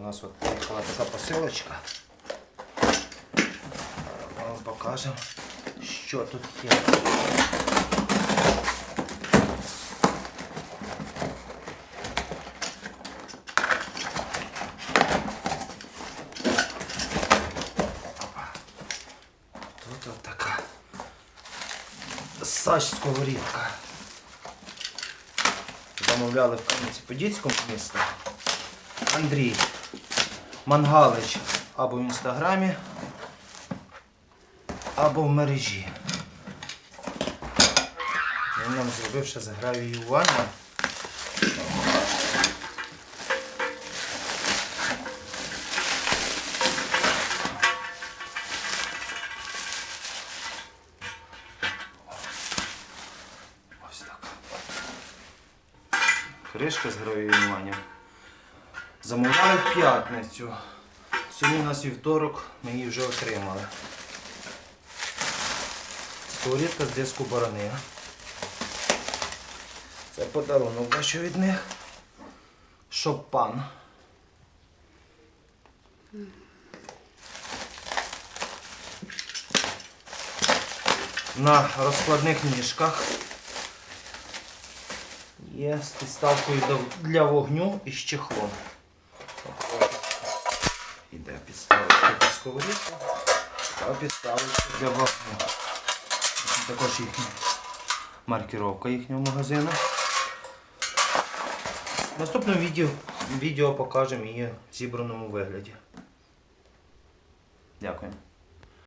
У нас от приїхала така посилочка. Ми вам покажемо, що тут є. Тут от така Сач сковорідка. Замовляли в Кам'янці-Подільському місті. Андрій Мангалич або в інстаграмі, або в мережі. Він нам зробив ще загравіювання. Ось так. Кришка з гравіюванням. Замовляли в п'ятницю. Сьогодні у нас вівторок, ми її вже отримали. Сковорідка з диску барани. Це подарунок бачу від них. Шопан. На розкладних ніжках. Є з підставкою для вогню і з чехлом. Іде підставочка для сковорідки та підставочка для вогню. Також їхня маркіровка їхнього магазину. В відео, відео покажемо її в зібраному вигляді. Дякую.